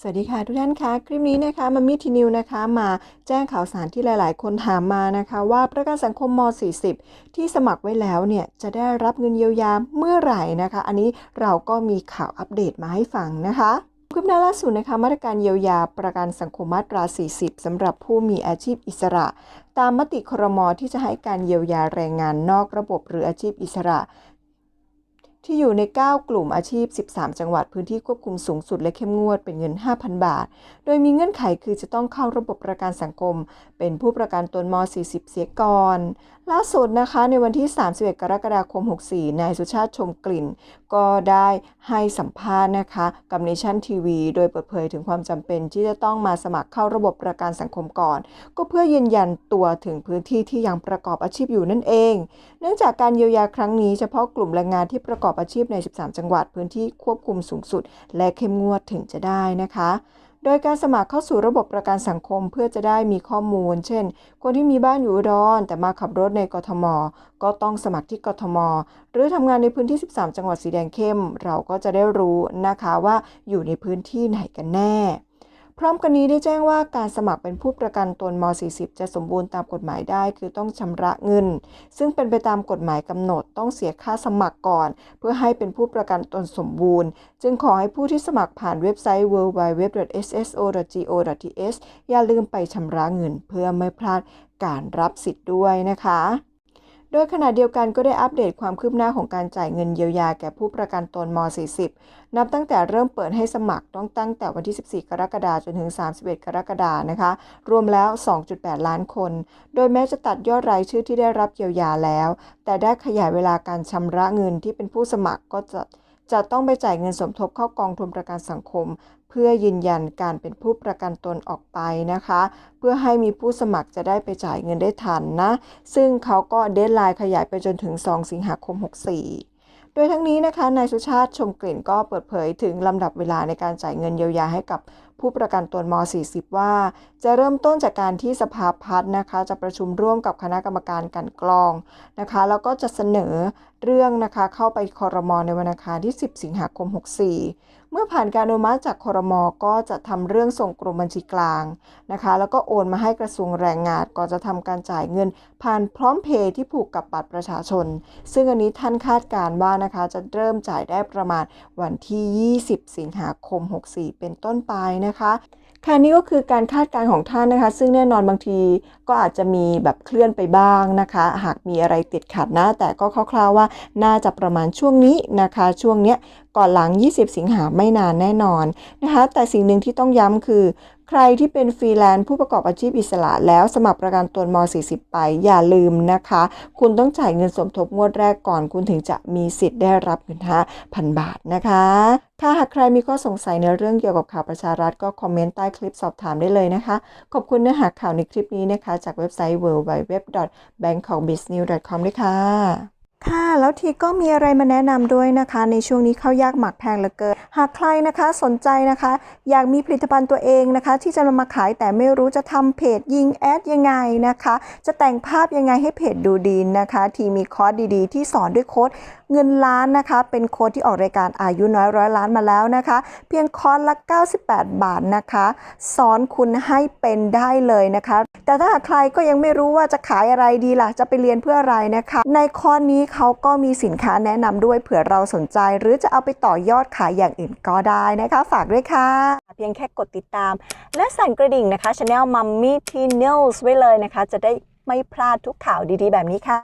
สวัสดีค่ะทุกท่านคะคลิปนี้นะคะมามีทีนิวนะคะมาแจ้งข่าวสารที่หลาย ๆ คนถามมานะคะ ว่าประกันสังคมม .40 ที่สมัครไว้แล้วเนี่ยจะได้รับเงินเยียวยาเมื่อไหร่นะคะ อันนี้เราก็มีข่าวอัปเดตมาให้ฟังนะคะคืบหน้าล่าสุดนะคะมาตรการเยียวยาประกันสังคมมาตรา 40 สำหรับผู้มีอาชีพอิสระ ตามมติครมที่จะให้การเยียวยาแรงงานนอกระบบหรืออาชีพอิสระ ที่อยู่ใน 9 กลุ่มอาชีพ 13 จังหวัดพื้นที่ควบคุมสูงสุดและเข้มงวดเป็นเงิน 5,000 บาท โดยมีเงื่อนไขคือจะต้องเข้าระบบประกันสังคม เป็นผู้ประกันตนม 40 เสียก่อน ล่าสุดนะคะในวันที่ 31 กรกฎาคม 64 นายสุชาติชมกลิ่น ก็ได้ให้สัมภาษณ์นะคะกับเนชั่นทีวีโดยเปิดเผยถึงความจำเป็นที่จะต้องมาสมัครเข้าระบบประกันสังคมก่อน ก็เพื่อยืนยันตัวถึงพื้นที่ที่ยังประกอบอาชีพอยู่นั่นเอง เนื่องจากการเยียวยาครั้งนี้เฉพาะกลุ่มแรงงานที่ประกอบอาชีพใน 13 จังหวัดพื้นที่ควบคุมสูงสุด และเข้มงวดถึงจะได้นะคะ โดยการสมัครเข้าสู่ระบบประกันสังคมเพื่อจะได้มีข้อมูล เช่น คนที่มีบ้านอยู่อุดรแต่มาขับรถในกทม ก็ต้องสมัครที่กทม หรือทำงานในพื้นที่ 13 จังหวัดสีแดงเข้ม เราก็จะได้รู้นะคะว่าอยู่ในพื้นที่ไหนกันแน่ พร้อมกันนี้ได้แจ้งว่าการสมัครเป็นผู้ประกันตนม 40 จะสมบูรณ์ตามกฎหมายได้ คือต้องชำระเงิน ซึ่งเป็นไปตามกฎหมายกำหนดต้องเสียค่าสมัครก่อน เพื่อให้เป็นผู้ประกันตนสมบูรณ์ จึงขอให้ผู้ที่สมัครผ่านเว็บไซต์ www.sso.go.th อย่าลืมไปชำระเงินเพื่อไม่พลาดการรับสิทธิ์ด้วยนะคะ ดยขณะเดียวกันก็ได้อัปเดตความคืบหน้าของการจ่ายเงินเยียวยาแก่ผู้ประกันตนม 40 นับตั้งแต่เริ่มเปิดให้สมัครต้องตั้งแต่วันที่ 14 กรกฎาคมจนถึง 31 กรกฎาคมนะคะ รวมแล้ว 2.8 ล้านคน โดยแม้จะตัดยอดรายชื่อที่ได้รับเยียวยาแล้ว แต่ได้ขยายเวลาการชำระเงินที่เป็นผู้สมัครก็จะ จะต้องไปจ่ายเงินสมทบเข้ากองทุนประกันสังคม เพื่อยืนยันการเป็นผู้ประกันตนออกไปนะคะ เพื่อให้มีผู้สมัครจะได้ไปจ่ายเงินได้ทันนะ ซึ่งเขาก็เดทไลน์ขยายไปจนถึง 2 สิงหาคม 64โดยทั้งนี้นะคะนายสุชาติชมกลิ่นก็เปิดเผยถึงลำดับเวลาในการจ่ายเงินเยียวยาให้กับ ผู้ประกันตนม 40 ว่า จะเริ่มต้นจากการที่สภาพัฒน์นะคะ จะประชุมร่วมกับคณะกรรมการกันกรองนะคะ แล้วก็จะเสนอเรื่องนะคะเข้าไปคอรมอในวันอังคารที่ 10 สิงหาคม 64 เมื่อผ่านการอนุมัติจากคอรมอก็จะทำเรื่องส่งกรมบัญชีกลางนะคะ แล้วก็โอนมาให้กระทรวงแรงงานก่อนจะทำการจ่ายเงิน ผ่านพร้อมเพย์ที่ผูกกับบัตรประชาชน ซึ่งอันนี้ท่านคาดการณ์ว่านะคะจะเริ่มจ่ายได้ประมาณวันที่ 20 สิงหาคม 64 เป็นต้นไปนะคะค่ะนี่ก็คือการคาดการณ์ของท่านนะคะ ซึ่งแน่นอนบางทีก็อาจจะมีแบบเคลื่อนไปบ้างนะคะ หากมีอะไรติดขัดนะ แต่ก็คร่าวๆว่าน่าจะประมาณช่วงนี้นะคะ ช่วงเนี้ยก่อนหลัง 20 สิงหาไม่นานแน่นอนนะคะ แต่สิ่งหนึ่งที่ต้องย้ำคือ ใครที่เป็นฟรีแลนซ์ผู้ประกอบอาชีพอิสระแล้วสมัครประกันตนม 40 ไปอย่าลืมนะคะ คุณต้องจ่ายเงินสมทบงวดแรกก่อน คุณถึงจะมีสิทธิ์ได้รับเงิน5,000บาทนะคะถ้าหากใครมีข้อสงสัยในเรื่องเกี่ยวกับข่าวประชารัฐก็คอมเมนต์ใต้คลิปสอบถามได้เลยนะคะ ขอบคุณเนื้อหาข่าวในคลิปนี้นะคะ จากเว็บไซต์ www.bangkokbiznews.com ด้วยค่ะ ค่ะแล้วทีก็มีอะไรมาแนะนำด้วยนะคะ ในช่วงนี้ข้าวยากหมักแพงเหลือเกิน หากใครนะคะสนใจนะคะ อยากมีผลิตภัณฑ์ตัวเองนะคะ ที่จะนำมาขายแต่ไม่รู้จะทำเพจยิงแอดยังไงนะคะ จะแต่งภาพยังไงให้เพจดูดีนะคะ ทีมีคอร์สดีๆ ที่สอนด้วยโค้ดเงินล้านนะคะ เป็นโค้ดที่ออกรายการอายุน้อยร้อยล้านมาแล้วนะคะ เพียงคอร์สละ 98 บาทนะคะ สอนคุณให้เป็นได้เลยนะคะ แต่ถ้าใครก็ยังไม่รู้ว่าจะขายอะไรดีล่ะ จะไปเรียนเพื่ออะไรนะคะ ในคอร์สนี้เขาก็มีสินค้าแนะนำด้วยเผื่อเราสนใจ หรือจะเอาไปต่อยอดขายอย่างอื่นก็ได้นะคะ ฝากด้วยค่ะ เพียงแค่กดติดตาม และสั่นกระดิ่งนะคะช anel Mummy Teen News ไว้เลยนะคะ จะได้ไม่พลาดทุกข่าวดีๆ แบบนี้ค่ะ